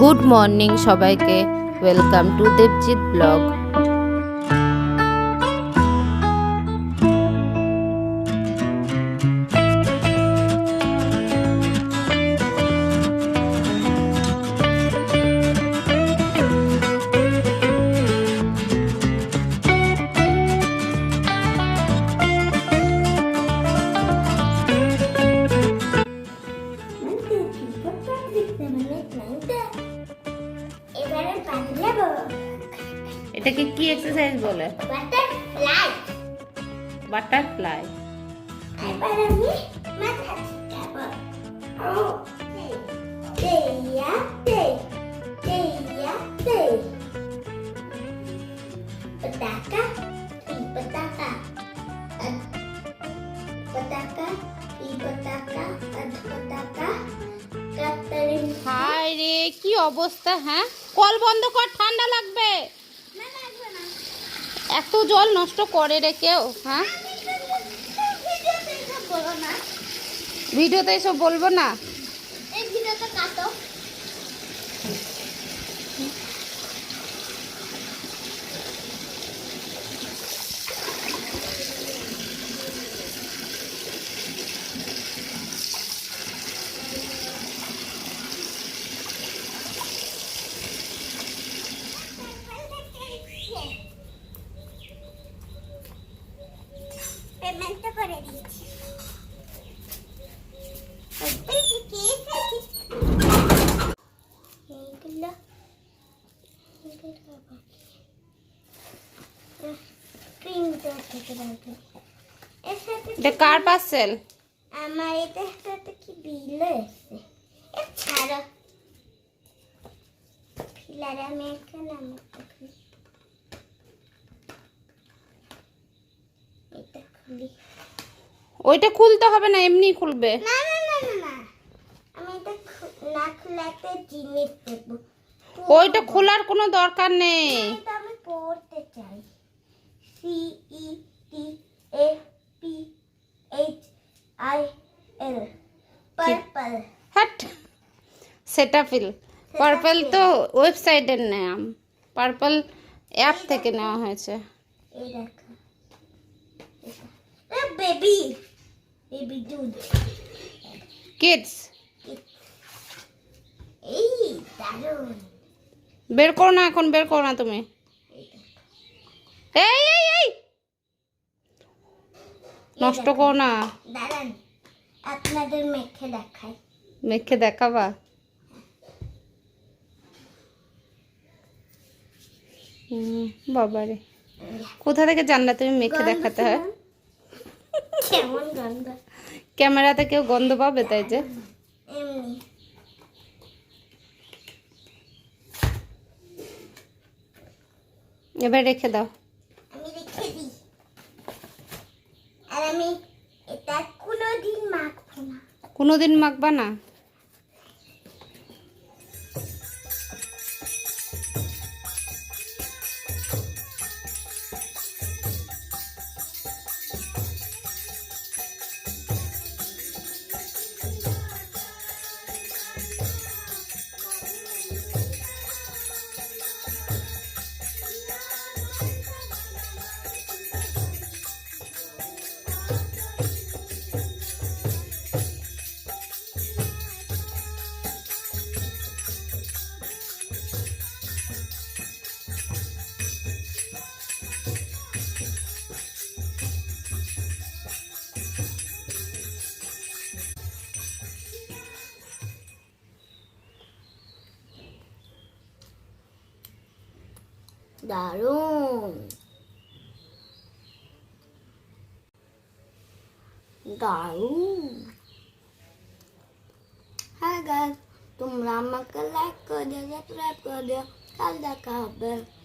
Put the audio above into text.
Good morning সবাইকে। Welcome to Debjit blog এটাকে কি এক্সারসাইজ বলে? বাটারফ্লাই বাটারফ্লাই এবার আমি মাথা ঝাঁকাব হায় রে কি অবস্থা হ্যাঁ? কল বন্ধ কর ঠান্ডা লাগবে। এত জল নষ্ট করে রে কেউ হ্যাঁ? ভিডিওতে এসব বলব না? এটা কার পার্সেল আমার এটা সাথে কি বিল এসছে এ ছাড়ো। ফিলার আমি এখানে আমার খুলি এটা খুলি। ওইটা খুলতে হবে না এমনি খুলবে। না না না না না। আমি এটা খু- না খুলে একটা জিনিস দেবো। ওইটা খোলার কোনো দরকার নেই। আমি পড়তে চাই। C E T A P H I L purple hat সেটা ফিল পার্পল তো ওয়েবসাইটের নাম। পার্পল অ্যাপ থেকে নেওয়া হয়েছে। বেবি বেবি দুধ কিডস এই দারুণ। বের করো না এখন বের করো না তুমি। এই এই এই! নষ্ট করো না। দাঁড়ান আপনাদের মেখে দেখাই। মেখে দেখাবা? বাবারে। কোথা থেকে জানলা তুমি মেখে দেখাতে হয়? কেমন গন্ধ? ক্যামেরাতে কেউ গন্ধ পাবে তাই যে? এবার রেখে দাও আমি রেখে দিই আর আমি এটা কোনোদিন মাখবো না। কোনোদিন মাখবা না? দারুণ। দারুণ। হ্যাঁ গাছ তোমরা আমাকে লাইক করে দিও সাবস্ক্রাইব করে দিও। কাল দেখা হবে।